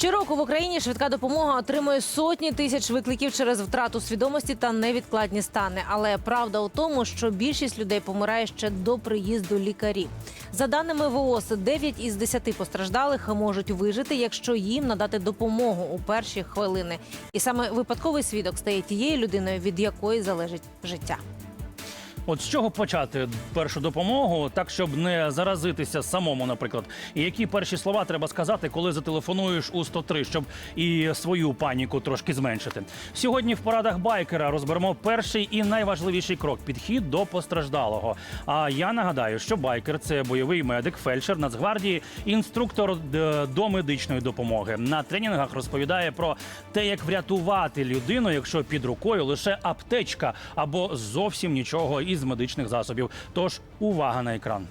Щороку в Україні швидка допомога отримує сотні тисяч викликів через втрату свідомості та невідкладні стани. Але правда у тому, що більшість людей помирає ще до приїзду лікарів. За даними ВООЗ, 9 із 10 постраждалих можуть вижити, якщо їм надати допомогу у перші хвилини. І саме випадковий свідок стає тією людиною, від якої залежить життя. От з чого почати першу допомогу, так щоб не заразитися самому, наприклад. І які перші слова треба сказати, коли зателефонуєш у 103, щоб і свою паніку трошки зменшити. Сьогодні в порадах байкера розберемо перший і найважливіший крок підхід до постраждалого. А я нагадаю, що байкер це бойовий медик, фельдшер Нацгвардії, інструктор е, до медичної допомоги. На тренінгах розповідає про те, як врятувати людину, якщо під рукою лише аптечка або зовсім нічого із медичних засобів. Тож увага на екран.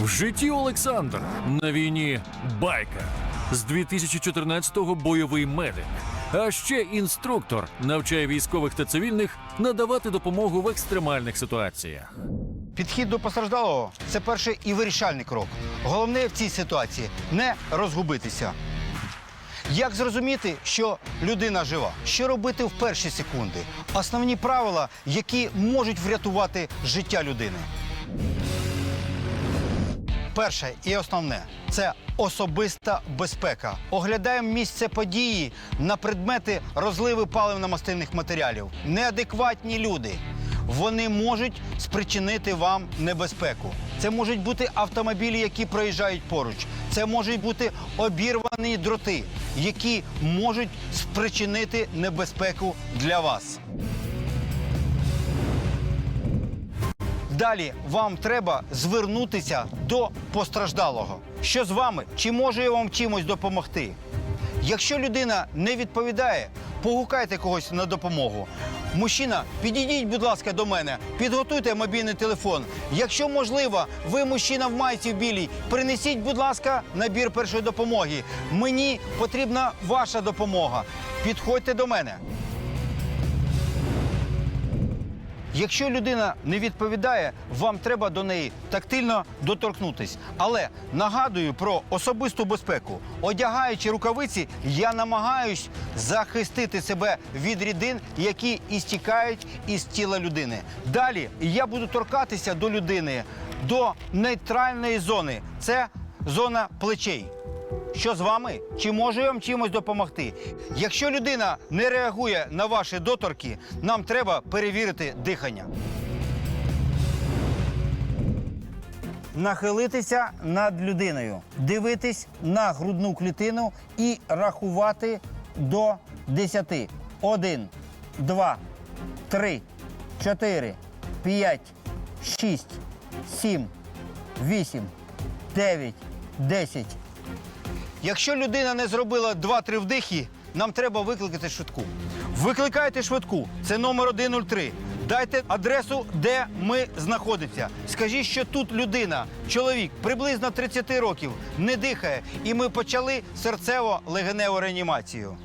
В житті Олександр на війні байка. З 2014-го бойовий медик. А ще інструктор навчає військових та цивільних надавати допомогу в екстремальних ситуаціях. Підхід до постраждалого це перший і вирішальний крок. Головне в цій ситуації не розгубитися. Як зрозуміти, що людина жива? Що робити в перші секунди? Основні правила, які можуть врятувати життя людини. Перше і основне це особиста безпека. Оглядаємо місце події на предмети розливи паливно-мастильних матеріалів. Неадекватні люди. Вони можуть спричинити вам небезпеку. Це можуть бути автомобілі, які проїжджають поруч. Це можуть бути обірвані дроти, які можуть спричинити небезпеку для вас. Далі вам треба звернутися до постраждалого. Що з вами? Чи можу я вам чимось допомогти? Якщо людина не відповідає, погукайте когось на допомогу. Мужчина, підійдіть, будь ласка, до мене, підготуйте мобільний телефон. Якщо можливо, ви мужчина в майці в білій, принесіть, будь ласка, набір першої допомоги. Мені потрібна ваша допомога. Підходьте до мене. Якщо людина не відповідає, вам треба до неї тактильно доторкнутись. Але нагадую про особисту безпеку. Одягаючи рукавиці, я намагаюсь захистити себе від рідин, які істікають із тіла людини. Далі я буду торкатися до людини до нейтральної зони. Це зона плечей. Що з вами? Чи можу я вам чимось допомогти? Якщо людина не реагує на ваші доторки, нам треба перевірити дихання. Нахилитися над людиною, дивитись на грудну клітину і рахувати до 10. 1, 2, 3, 4, 5, 6, 7, 8, 9, 10. Якщо людина не зробила 2-3 вдихи, нам треба викликати швидку. Викликайте швидку. Це номер 103. Дайте адресу, де ми знаходимося. Скажіть, що тут людина, чоловік приблизно 30 років, не дихає, і ми почали серцево-легеневу реанімацію.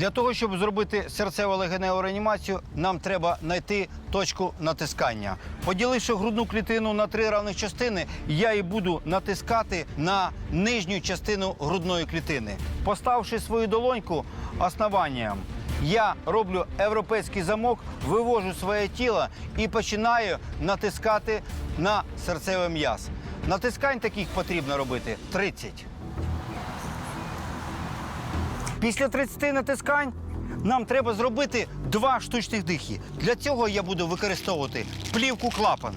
Для того, щоб зробити серцево-легеневу реанімацію, нам треба знайти точку натискання. Поділивши грудну клітину на три равних частини, я і буду натискати на нижню частину грудної клітини. Поставивши свою долоньку основанням, я роблю європейський замок, вивожу своє тіло і починаю натискати на серцевий м'яз. Натискань таких потрібно робити 30. Після 30 натискань нам треба зробити два штучних дихи. Для цього я буду використовувати плівку клапан.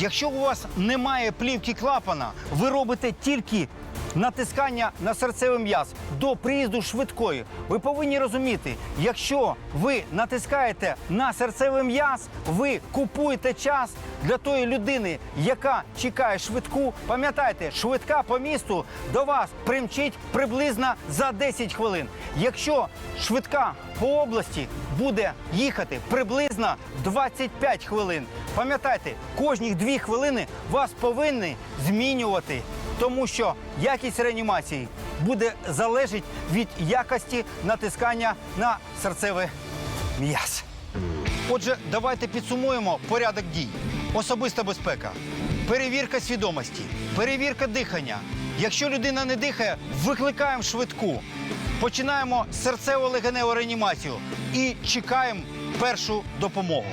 Якщо у вас немає плівки клапана, ви робите тільки натискання на серцевий м'яз до приїзду швидкої. Ви повинні розуміти, якщо ви натискаєте на серцевий м'яз, ви купуєте час для тої людини, яка чекає швидку. Пам'ятайте, швидка по місту до вас примчить приблизно за 10 хвилин. Якщо швидка по області буде їхати приблизно 25 хвилин. Пам'ятайте, кожні 2 хвилини вас повинні змінювати, тому що якість реанімації буде залежати від якості натискання на серцевий м'яз. Отже, давайте підсумуємо порядок дій. Особиста безпека, перевірка свідомості, перевірка дихання. Якщо людина не дихає, викликаємо швидку. Починаємо серцево-легеневу реанімацію і чекаємо першу допомогу.